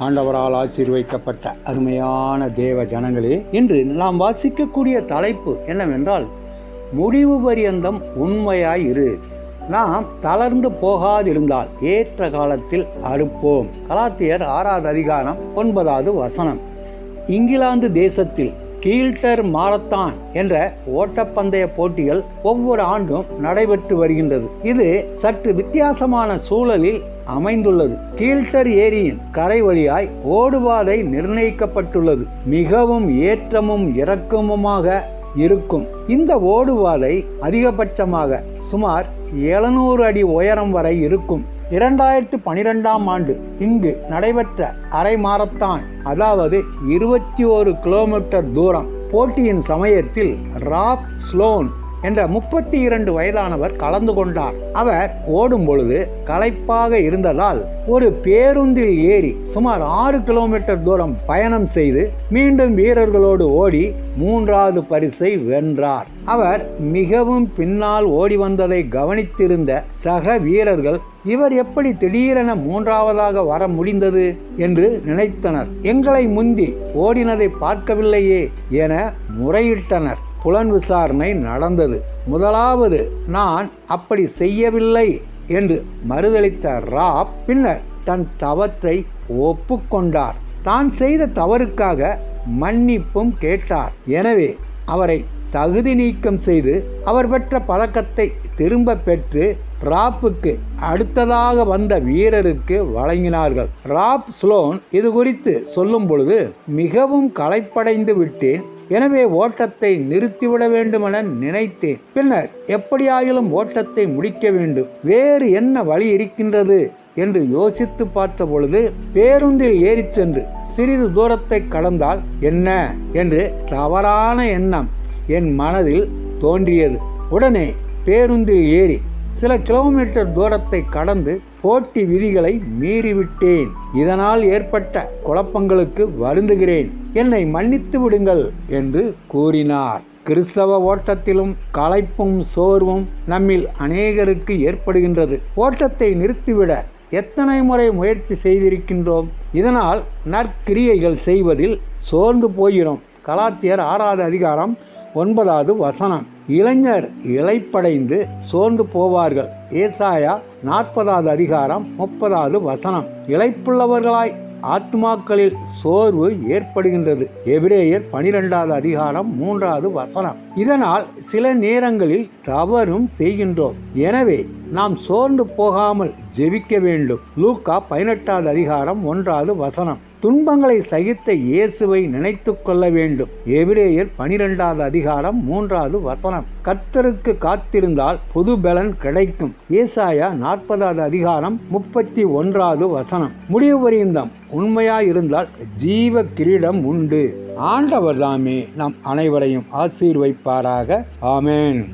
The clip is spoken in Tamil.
ஆண்டவரால் ஆசீர்வைக்கப்பட்ட அருமையான தேவ ஜனங்களே இன்று நாம் வாசிக்கக்கூடிய தலைப்பு என்னவென்றால் முடிவு பரியந்தம் உண்மையாய் இரு நாம் தளர்ந்து போகாதிருந்தால் ஏற்ற காலத்தில் அறுப்போம். கலாத்தியர் ஆறாவது அதிகாரம் ஒன்பதாவது வசனம். இங்கிலாந்து தேசத்தில் கீழ்டர் மாரத்தான் என்ற ஓட்டப்பந்தய போட்டிகள் ஒவ்வொரு ஆண்டும் நடைபெற்று வருகின்றது. இது சற்று வித்தியாசமான சூழலில் அமைந்துள்ளது. கீழ்டர் ஏரியின் கரை வழியாய் ஓடுபாதை நிர்ணயிக்கப்பட்டுள்ளது. மிகவும் ஏற்றமும் இறக்கமுமாக இருக்கும். இந்த ஓடுபாதை அதிகபட்சமாக சுமார் எழுநூறு அடி உயரம் வரை இருக்கும். இரண்டாயிரத்து பனிரெண்டாம் ஆண்டு இங்கு நடைபெற்ற அரை மாரத்தான் அதாவது இருபத்தி ஒரு கிலோமீட்டர் தூரம் போட்டியின் சமயத்தில் ராப் ஸ்லோன் என்ற முப்பத்தி இரண்டு வயதானவர் கலந்து கொண்டார். அவர் ஓடும் பொழுது களைப்பாக இருந்ததால் ஒரு பேருந்தில் ஏறி சுமார் ஆறு கிலோமீட்டர் தூரம் பயணம் செய்து மீண்டும் வீரர்களோடு ஓடி மூன்றாவது பரிசை வென்றார். அவர் மிகவும் பின்னால் ஓடி வந்ததை கவனித்திருந்த சக வீரர்கள் இவர் எப்படி திடீரென மூன்றாவதாக வர முடிந்தது? என்று நினைத்தனர். எங்களை முந்தி ஓடினதை பார்க்கவில்லையே என முறையிட்டனர். புலன் விசாரணை நடந்தது. முதலாவது நான் அப்படி செய்யவில்லை என்று மறுதளித்த ராப் பின்னர் தன் தவத்தை ஒப்புக்கொண்டார் தான் செய்த தவறுக்காக மன்னிப்பும் கேட்டார். எனவே அவரை தகுதி நீக்கம் செய்து அவர் பெற்ற பதக்கத்தை திரும்ப பெற்று ராப்புக்கு அடுத்ததாக வந்த வீரருக்கு வழங்கினார்கள். ராப் ஸ்லோன் இது குறித்து சொல்லும் பொழுது மிகவும் களைப்படைந்து விட்டேன். எனவே ஓட்டத்தை நிறுத்திவிட வேண்டுமென நினைத்தேன். பின்னர் எப்படியாயிலும் ஓட்டத்தை முடிக்க வேண்டும். வேறு என்ன வழி இருக்கின்றது? என்று யோசித்து பார்த்த பொழுது பேருந்தில் ஏறிச் சென்று சிறிது தூரத்தை கடந்தால் என்ன? என்று தவறான எண்ணம் என் மனதில் தோன்றியது. உடனே பேருந்தில் ஏறி சில கிலோமீட்டர் தூரத்தை கடந்து போட்டி விதிகளை மீறிவிட்டேன். இதனால் ஏற்பட்ட குழப்பங்களுக்கு வருந்துகிறேன். என்னை மன்னித்து விடுங்கள் என்று கூறினார். கிறிஸ்தவ ஓட்டத்திலும் களைப்பும் சோர்வும் நம்மில் அநேகருக்கு ஏற்படுகின்றது. ஓட்டத்தை நிறுத்திவிட எத்தனை முறை முயற்சி செய்திருக்கின்றோம்? இதனால் நற்கிரியைகள் செய்வதில் சோர்ந்து போகிறோம். கலாத்தியர் ஆறாவது அதிகாரம் ஒன்பதாவது வசனம். இளைஞர் இலைப்படைந்து சோர்ந்து போவார்கள். ஏசாயா நாற்பதாவது அதிகாரம் முப்பதாவது வசனம். இலைப்புள்ளவர்களாய் ஆத்மாக்களில் சோர்வு ஏற்படுகின்றது. எபிரேயர் பனிரெண்டாவது அதிகாரம் மூன்றாவது வசனம். இதனால் சில நேரங்களில் தவறும் செய்கின்றோம். எனவே நாம் சோர்ந்து போகாமல் ஜெபிக்க வேண்டும். லூக்கா பதினெட்டாவது அதிகாரம் ஒன்றாவது வசனம். துன்பங்களை சகித்த இயேசுவை நினைத்து கொள்ள வேண்டும். எபிரேயர் பனிரெண்டாவது அதிகாரம் மூன்றாவது வசனம். கர்த்தருக்கு காத்திருந்தால் புது பலன் கிடைக்கும். ஏசாயா நாற்பதாவது அதிகாரம் முப்பத்தி ஒன்றாவது வசனம். முடிவு பரியந்தம் உண்மையாயிருந்தால் ஜீவ கிரீடம் உண்டு. ஆண்டவர் தாமே நம் அனைவரையும் ஆசீர்வைப்பாராக. ஆமேன்.